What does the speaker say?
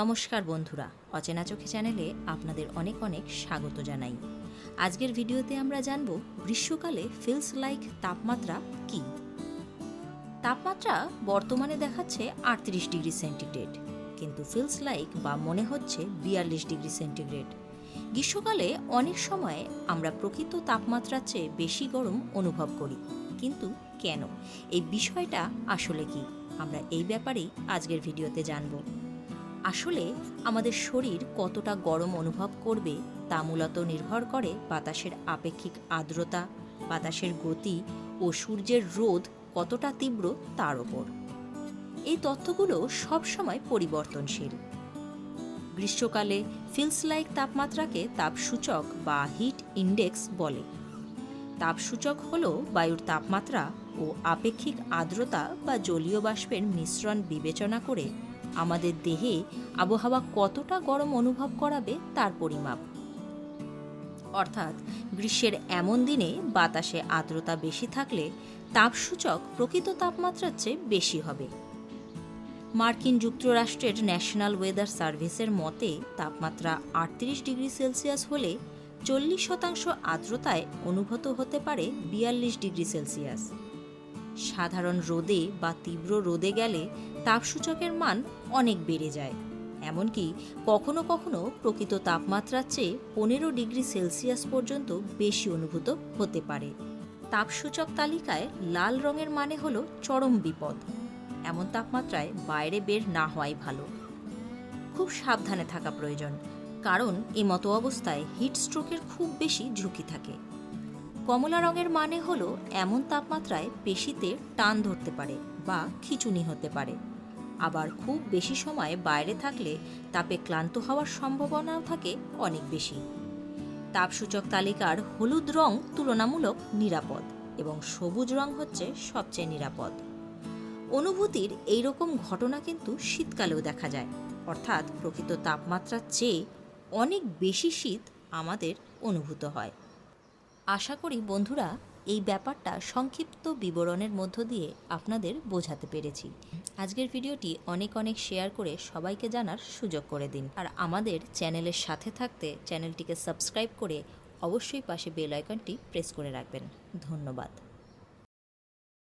নমস্কার বন্ধুরা, অচেনা চোখে চ্যানেলে আপনাদের অনেক অনেক স্বাগত জানাই। আজকের ভিডিওতে আমরা জানব গ্রীষ্মকালে ফিলস লাইক তাপমাত্রা কি? তাপমাত্রা বর্তমানে দেখাচ্ছে আটত্রিশ ডিগ্রি সেন্টিগ্রেড, কিন্তু ফিলস লাইক বা মনে হচ্ছে বিয়াল্লিশ ডিগ্রি সেন্টিগ্রেড। গ্রীষ্মকালে অনেক সময় আমরা প্রকৃত তাপমাত্রার চেয়ে বেশি গরম অনুভব করি, কিন্তু কেন? এই বিষয়টা আসলে কি? আমরা এই ব্যাপারেই আজকের ভিডিওতে জানব। আসলে আমাদের শরীর কতটা গরম অনুভব করবে তা মূলত নির্ভর করে বাতাসের আপেক্ষিক আর্দ্রতা, বাতাসের গতি ও সূর্যের রোদ কতটা তীব্র তার ওপর। এই তথ্যগুলো সবসময় পরিবর্তনশীল। গ্রীষ্মকালে ফিলস লাইক তাপমাত্রাকে তাপসূচক বা হিট ইন্ডেক্স বলে। তাপসূচক হল বায়ুর তাপমাত্রা ও আপেক্ষিক আর্দ্রতা বা জলীয় বাষ্পের মিশ্রণ বিবেচনা করে আমাদের দেহে আবহাওয়া কতটা গরম অনুভব করাবে তার পরিমাপ। অর্থাৎ গ্রীষ্মের এমন দিনে বাতাসে আর্দ্রতা বেশি থাকলে তাপসূচক প্রকৃত তাপমাত্রার চেয়ে বেশি হবে। মার্কিন যুক্তরাষ্ট্রের ন্যাশনাল ওয়েদার সার্ভিসের মতে তাপমাত্রা আটত্রিশ ডিগ্রি সেলসিয়াস হলে চল্লিশ শতাংশ আর্দ্রতায় অনুভূত হতে পারে বিয়াল্লিশ ডিগ্রি সেলসিয়াস। সাধারণ রোদে বা তীব্র রোদে গেলে তাপসূচকের মান অনেক বেড়ে যায়। এমনকি কখনো কখনো প্রকৃত তাপমাত্রার চেয়ে পনেরো ডিগ্রি সেলসিয়াস পর্যন্ত বেশি অনুভূত হতে পারে। তাপসূচক তালিকায় লাল রঙের মানে হলো চরম বিপদ। এমন তাপমাত্রায় বাইরে বের না হওয়াই ভালো। খুব সাবধানে থাকা প্রয়োজন, কারণ এ মতো অবস্থায় হিট স্ট্রোকের খুব বেশি ঝুঁকি থাকে। কমলা রঙের মানে হলো এমন তাপমাত্রায় পেশিতে টান ধরতে পারে বা খিচুনি হতে পারে। আবার খুব বেশি সময় বাইরে থাকলে তাপে ক্লান্ত হওয়ার সম্ভাবনাও থাকে অনেক বেশি। তাপসূচক তালিকার হলুদ রং তুলনামূলক নিরাপদ এবং সবুজ রং হচ্ছে সবচেয়ে নিরাপদ। অনুভূতির এই রকম ঘটনা কিন্তু শীতকালেও দেখা যায়। অর্থাৎ প্রকৃত তাপমাত্রার চেয়ে অনেক বেশি শীত আমাদের অনুভূত হয়। আশা করি বন্ধুরা এই ব্যাপারটা সংক্ষিপ্ত বিবরণের মধ্য দিয়ে আপনাদের বোঝাতে পেরেছি। আজকের ভিডিওটি অনেক অনেক শেয়ার করে সবাইকে জানার সুযোগ করে দিন। আর আমাদের চ্যানেলের সাথে থাকতে চ্যানেলটিকে সাবস্ক্রাইব করে অবশ্যই পাশে বেল আইকনটি প্রেস করে রাখবেন। ধন্যবাদ।